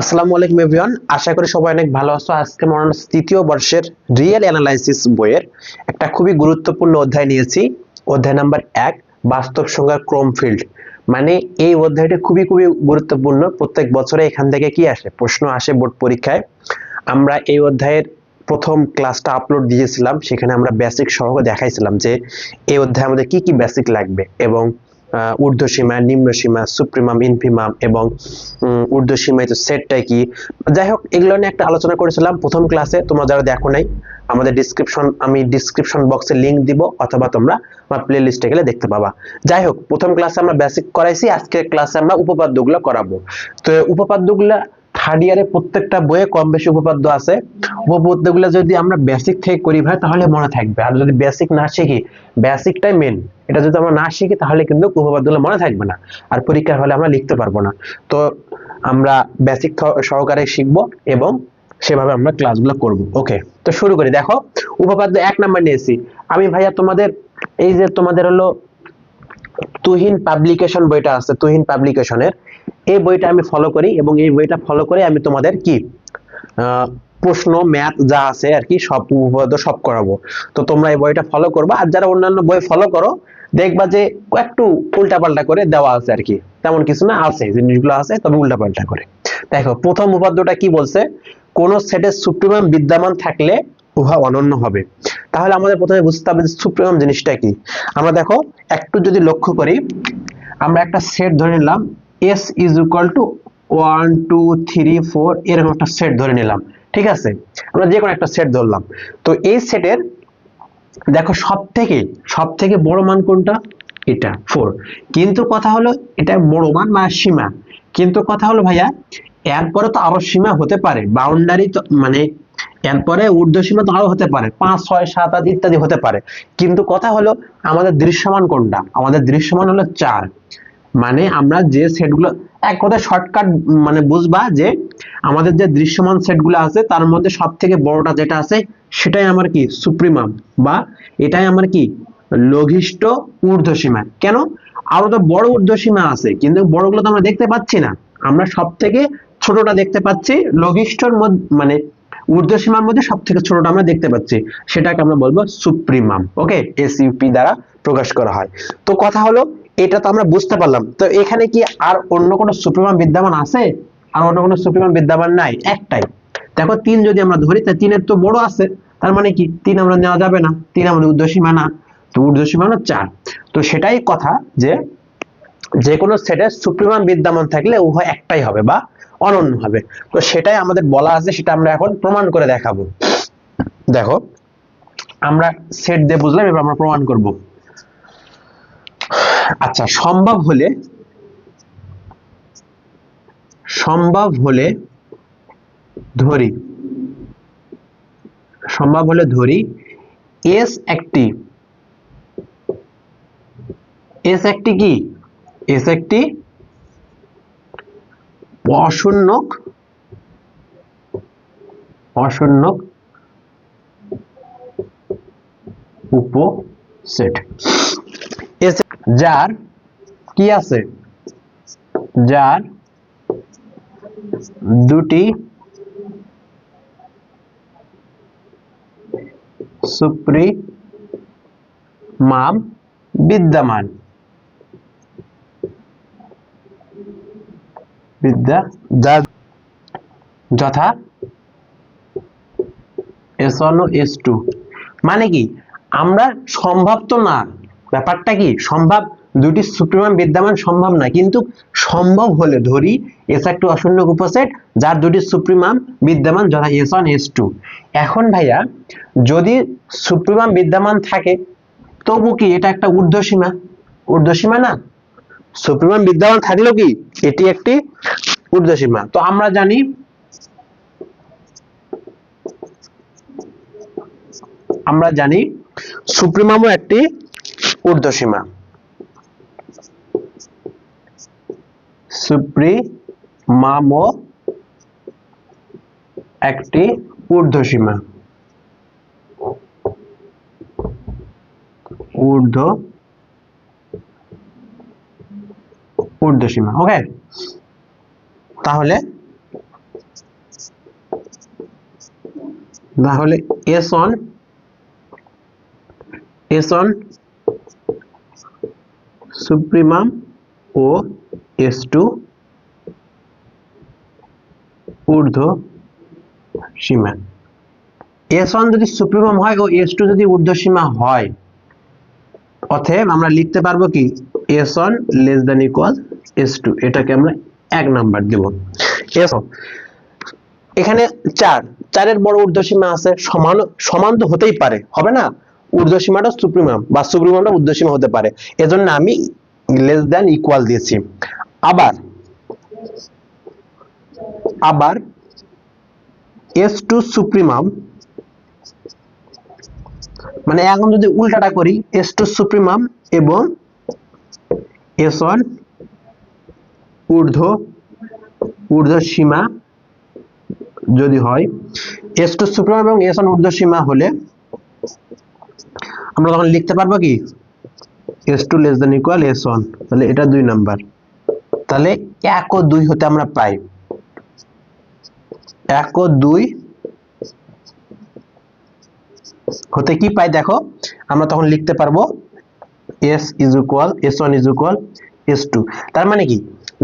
আসসালামু আলাইকুম এভরিওয়ান। আশা করি সবাই অনেক ভালো আছো। আজকে মনে তৃতীয় বর্ষের রিয়েল অ্যানালাইসিস বইয়ের একটা খুবই গুরুত্বপূর্ণ অধ্যায় নিয়েছি। অধ্যায় নাম্বার এক, বাস্তব সংখ্যার ক্রম ফিল্ড। মানে এই অধ্যায়টা খুবই খুবই গুরুত্বপূর্ণ। প্রত্যেক বছরে এখান থেকে কি আসে? প্রশ্ন আসে বোর্ড পরীক্ষায়। আমরা এই অধ্যায়ের প্রথম ক্লাসটা আপলোড দিয়েছিলাম। সেখানে আমরা বেসিক সহ দেখাইছিলাম যে এই অধ্যায়ে আমাদের কি কি বেসিক লাগবে এবং ঊর্ধ্বসীমা, নিম্নসীমা সুপ্রিমাম ইনফিমাম এবং ঊর্ধ্বসীমায় তো সেটটা কি? যাই হোক, এগুলো নিয়ে একটা আলোচনা করেছিলাম প্রথম ক্লাসে তোমরা যারা দেখো নাই, আমাদের ডিসক্রিপশন আমি ডিসক্রিপশন বক্সে লিংক দিব অথবা তোমরা আমার প্লে লিস্টে গেলে দেখতে পাবা। যাই হোক, প্রথম ক্লাসে আমরা বেসিক করাইছি, আজকের ক্লাসে আমরা উপপাদ্যগুলো করাবো। তো উপপাদ্যগুলা থার্ড ইয়ারে প্রত্যেকটা বইয়ে কম বেশি উপপাদ্য আছে। উপপাদ্যগুলো যদি আমরা বেসিক থেকে করি ভাই, তাহলে মনে থাকবে। আর যদি বেসিক না শিখি বেসিকটাই মেন এটা যদি আমরা না শিখি, তাহলে কিন্তু উপপাদ্যগুলো মনে থাকবে না। আর পরীক্ষার হলে আমরা লিখতে পারব না। তো আমরা বেসিক সহকারে শিখব এবং সেভাবে আমরা ক্লাসগুলো করব। ওকে তো শুরু করি। দেখো, উপপাদ্য এক নাম্বার নিয়েছি। আমি ভাইয়া তোমাদের, এই যে তোমাদের হলো তুহিন পাবলিকেশন বইটা আছে, তুহিন পাবলিকেশনের এই বইটা আমি ফলো করি এবং এই বইটা ফলো করে আমি তোমাদের কি প্রশ্ন ম্যাথ যা আছে আর কি সব উপপাদ্য সব করাবো। তো তোমরা এই বইটা ফলো করবা আর যারা অন্যান্য বই ফলো করো, দেখবা যে একটু উল্টাপাল্টা করে দেওয়া আছে আর কি। তেমন কিছু না, আছে, জিনিসগুলো আছে, তবে উল্টাপাল্টা করে। দেখো, প্রথম উপাদ্যটা কি বলছে? কোন সেটের সুপ্রিমাম বিদ্যমান থাকলে উহা অনন্য হবে। তাহলে আমাদের প্রথমে বুঝতে হবে যে সুপ্রিমাম জিনিসটা কি। আমরা দেখো, একটু যদি লক্ষ্য করি, আমরা একটা সেট ধরে নিলাম S is equal to one two three four এরকম একটা সেট ধরে নিলাম। ঠিক আছে? আমরা যে কোনো একটা সেট ধরলাম। তো এই সেটের দেখো সব থেকে সব বড় মান কোনটা? এটা ফোর কিন্তু কথা হলো, এটা বড় মান মানে সীমা। কিন্তু কথা হলো, ভাইয়া, এরপরে তো আরও সীমা হতে পারে। বাউন্ডারি তো মানে এরপরে ঊর্ধ্ব সীমা তো আরও হতে পারে। পাঁচ, ছয়, সাত, আট ইত্যাদি হতে পারে। কিন্তু কথা হলো, আমাদের দৃশ্যমান কোনটা? আমাদের দৃশ্যমান হলো চার। মানে আমরা যে সেটগুলো এক কথায় শর্টকাট মানে বুঝবা যে আমাদের যে দৃশ্যমান সেটগুলো আছে, তার মধ্যে সব থেকে বড়টা যেটা আছে, সেটাই আমার কি? সুপ্রিমাম বা এটাই আমার কি? লঘিষ্ঠ ঊর্ধ্বসীমা। কেন? আরও তো বড় ঊর্ধ্বসীমা আছে, কিন্তু বড়গুলো তো আমরা দেখতে পাচ্ছি না। আমরা সব থেকে ছোটটা দেখতে পাচ্ছি, লঘিষ্ঠর মধ্যে মানে ঊর্ধ্বসীমার মধ্যে সব থেকে ছোটটা আমরা দেখতে পাচ্ছি। সেটাকে আমরা বলব সুপ্রিমাম ওকে এসইউপি দ্বারা প্রকাশ করা হয়। তো কথা হলো এটা তো আমরা বুঝতে পারলাম। তো এখানে কি আর অন্য কোনো সুপ্রিমাম বিদ্যমান আছে? আর অন্য কোনো সুপ্রিমাম বিদ্যমান নাই, একটাই। দেখো, তিন যদি আমরা ধরি তা তিনের তো বড় আছে। তার মানে কি? তিন আমরা নেওয়া যাবে না। তিন আমাদের ঊর্ধ্বসীমা না তো ঊর্ধ্বসীমা হলো চার। তো সেটাই কথা যে যে কোনো সেটের সুপ্রিমান বিদ্যমান থাকলে উভয় একটাই হবে বা অনন্য হবে। তো সেটাই আমাদের বলা আছে, সেটা আমরা এখন প্রমাণ করে দেখাবো। দেখো, আমরা সেট দিয়ে বুঝলাম, এবার আমরা প্রমাণ করব। আচ্ছা সম্ভব হলে সম্ভব হলে ধরি। সম্ভব হলে ধরি এস একটি। এস একটি কি? এস একটি অশূন্যক অশূন্যক উপসেট যার কি আছে? যার দুটি সুপ্রিমাম বিদ্যমান। বিদ্যা যথা এস ওয়ান এস টু মানে কি? আমরা সম্ভব তো না ব্যাপারটা কি? সম্ভব? দুটি সুপ্রিমাম বিদ্যমান সম্ভব না। কিন্তু সম্ভব হলে ধরি এস একটু অশূন্য উপসেট যার দুটি সুপ্রিমাম বিদ্যমান যথা এস ওয়ান এস টু এখন ভাইয়া, যদি সুপ্রিমাম বিদ্যমান থাকে, তবু কি এটা একটা ঊর্ধ্বসীমা? ঊর্ধ্বসীমা না। সুপ্রিমাম বিদ্যমান থাকলেও কি এটি একটি ঊর্ধ্বসীমা? তো আমরা জানি আমরা জানি সুপ্রিমামও একটি ঊর্ধ্বসীমা। সুপ্রিমাম একটি ঊর্ধ্বসীমা। ঊর্ধ্ব ঊর্ধ্বসীমা ওকে তাহলে তাহলে S one S one supremum ও এস টু ঊর্ধ্ব সীমা। এস ওয়ান যদি সুপ্রিমাম হয় ও এস টু যদি ঊর্ধ্ব সীমা হয়, অতএব আমরা লিখতে পারব কি S one less than equal S two. এটাকে আমরা এক নাম্বার দেব। এস এখানে চার। চারের বড় ঊর্ধ্ব সীমা আছে, সমান সমান তো হতেই পারে, হবে না? ঊর্ধ্ব সীমাটা সুপ্রিমাম বা সুপ্রিমামটা ঊর্ধ্ব সীমা হতে পারে। এজন্য আমি লেস দেন ইকুয়াল দিয়েছি। আবার আবার এস টু সুপ্রিমাম মানে এখন যদি উল্টাটা করি এস টু সুপ্রিমাম এবং এস ওয়ান ঊর্ধ্ব ঊর্ধ্ব সীমা যদি হয় এস টু সুপ্রিমাম এবং এস ওয়ান ঊর্ধ্ব সীমা হলে আমরা তখন লিখতে পারব কি? S two less than equal S one তাহলে এটা দুই নাম্বার। তাহলে এক ও দুই হতে আমরা পাই। এক ও দুই হতে কি পাই দেখো? আমরা তখন লিখতে পারব S is equal S one is equal S two তার মানে কি?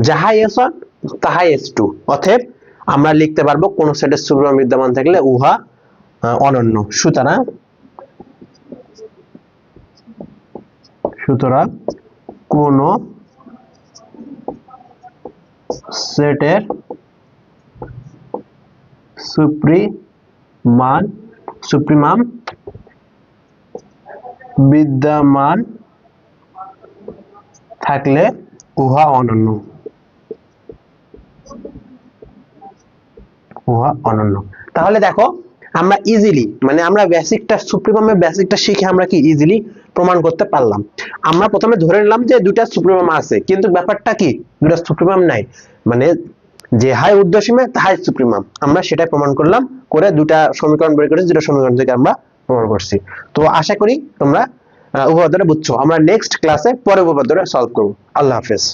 যাহাই এস ওয়ান তাহাই এস টু অতএব আমরা লিখতে পারব কোন সেটের সুপ্রিম বিদ্যমান থাকলে উহা অনন্য। সুতরাং সুতরাং কোন সেটের সুপ্রিমান সুপ্রিমাম বিদ্যমান থাকলে উহা অনন্য। উহা অনন্য। তাহলে দেখো আমরা ইজিলি মানে আমরা বেসিকটা সুপ্রিমামের বেসিকটা শিখে আমরা কি ইজিলি প্রমাণ করতে পারলাম। আমরা প্রথমে ধরে নিলাম যে দুইটা সুপ্রিমাম আছে, কিন্তু ব্যাপারটা কি? দুইটা সুপ্রিমাম নাই। মানে যে হাই উর্ধ্বসীমা তাহাই সুপ্রিমাম আমরা সেটাই প্রমাণ করলাম, করে দুটা সমীকরণ বের করেছি দুটা সমীকরণ থেকে আমরা প্রমাণ করছি। তো আশা করি তোমরা উপপাদ্যটা বুঝছ। আমরা নেক্সট ক্লাসে পরে উপপাদ্যটা সলভ করব। আল্লাহ হাফেজ।